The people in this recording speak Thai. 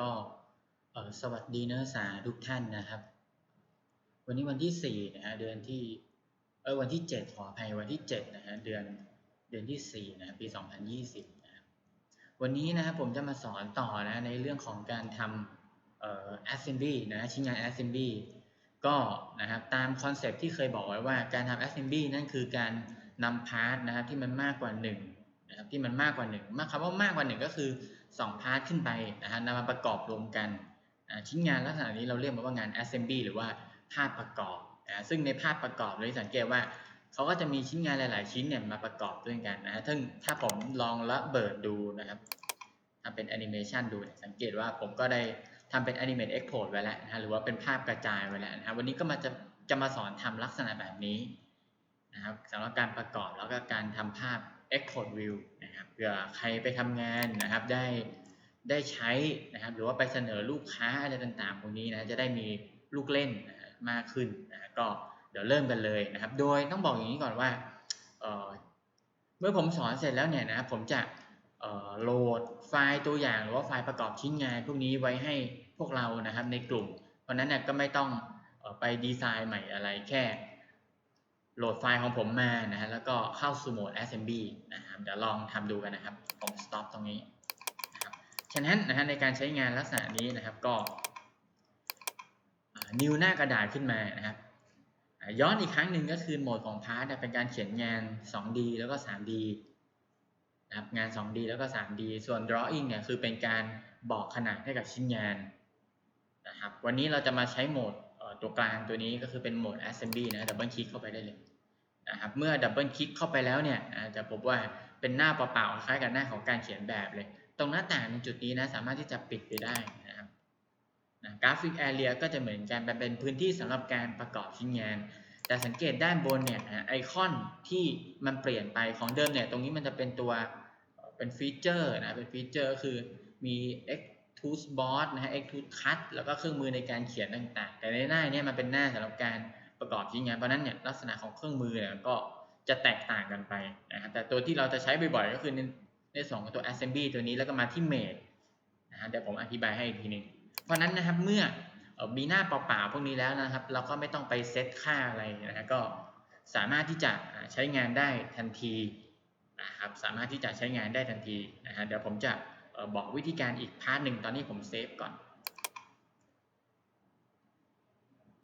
ก็สวัสดีนักศึกษาทุกท่านนะครับ วันนี้วันที่สี่นะฮะเดือนที่เออวันที่เจ็ดขออภัยวันที่เจ็ดนะฮะเดือนเดือนที่สี่นะปีสองพันยี่สิบนะครับวันนี้นะครับผมจะมาสอนต่อนะในเรื่องของการทำเอ่อ assembly นะชิ้นงาน assembly ก็นะครับตามคอนเซปที่เคยบอกไว้ว่าการทำ assembly นั่นคือการนำพาร์ทนะครับที่มันมากกว่าหนึ่งนะครับที่มันมากกว่าหนึ่งมากคำว่ามากกว่าหนึ่งก็คือ สองพาร์ทขึ้นไปนะฮะนำมาประกอบรวมกันชิ้นงานลักษณะนี้เราเรียกมันว่างาน assembly หรือว่าภาพประกอบนะซึ่งในภาพประกอบเราจะสังเกตว่าเขาก็จะมีชิ้นงานหลาย ๆ ชิ้นเนี่ยมาประกอบด้วยกันนะฮะซึ่งถ้าผมลองระเบิดดูนะครับทำเป็นแอนิเมชันดูสังเกตว่าผมก็ได้ทำเป็น Animate Export ไว้แล้วนะฮะหรือว่าเป็นภาพกระจายไว้แล้วนะฮะวันนี้ก็มาจะจะมาสอนทำลักษณะแบบนี้นะครับสำหรับการประกอบแล้วก็การทำภาพ Export View นะครับเผื่อใครไปทำงานนะครับได้ได้ใช้นะครับหรือว่าไปเสนอลูกค้าอะไรต่างๆพวกนี้นะจะได้มีลูกเล่นนะมากขึ้นนะก็เดี๋ยวเริ่มกันเลยนะครับ โดยต้องบอกอย่างนี้ก่อนว่าเเมื่อผมสอนเสร็จแล้วเนี่ยนะครับผมจะโหลดไฟล์ตัวอย่างหรือว่าไฟล์ประกอบชิ้นงาน พวกนี้ไว้ให้พวกเรานะครับในกลุ่ม เพราะนั้นเนี่ยก็ไม่ต้องออไปดีไซน์ใหม่อะไรแค่ โหลดไฟล์ของผมมานะฮะแล้วก็เข้าสู่โหมด assembly นะครับเดี๋ยวลองทำดูกันนะครับผม stop ตรงนี้นะครับฉะนั้นนะฮะในการใช้งานลักษณะนี้นะครับก็นิวหน้ากระดาษขึ้นมานะครับย้อนอีกครั้งหนึ่งก็คือโหมดของพาร์ทเป็นการเขียนงาน 2D แล้วก็ 3D นะครับงาน 2D แล้วก็ 3D ส่วน drawing เนี่ยคือเป็นการบอกขนาดให้กับชิ้นงานนะครับวันนี้เราจะมาใช้โหมด ตัวกลางตัวนี้ก็คือเป็นโหมด assembly นะดับเบิลคลิกเข้าไปได้เลยนะครับเมื่อดับเบิลคลิกเข้าไปแล้วเนี่ยจะพบว่าเป็นหน้าเปล่าๆคล้ายกับหน้าของการเขียนแบบเลย ตรงหน้าต่างในจุดนี้นะสามารถที่จะปิดไปได้นะครับนะกราฟิกแอเรียก็จะเหมือนกันเป็นพื้นที่สำหรับการประกอบชิ้นงาน แต่สังเกตด้านบนเนี่ยไอคอนที่มันเปลี่ยนไปของเดิมเนี่ยตรงนี้มันจะเป็นตัวเป็นฟีเจอร์นะเป็นฟีเจอร์คือมี Extrude Boss นะฮะ Extrude Cut แล้วก็เครื่องมือในการเขียนต่างๆ แต่ในหน้าเนี่ยมันเป็นหน้าสำหรับการประกอบชิ้นงานเพราะนั้นเนี่ยลักษณะของเครื่องมือเนี่ยก็จะแตกต่างกันไปนะฮะแต่ตัวที่เราจะใช้บ่อยๆก็คือในในส่วนของตัว assembly ตัวนี้แล้วก็มาที่ made นะฮะเดี๋ยวผมอธิบายให้อีกทีหนึงเพราะนั้นนะครับเมื่ออมีหน้าเปล่าๆพวกนี้แล้วนะครับ เราก็ไม่ต้องไปเซตค่าอะไรนะฮะก็สามารถที่จะใช้งานได้ทันทีนะครับสามารถที่จะใช้งานได้ทันทีนะฮะเดี๋ยวผมจะ บอกวิธีการอีกพาร์ทหนึ่งตอนนี้ผมเซฟก่อน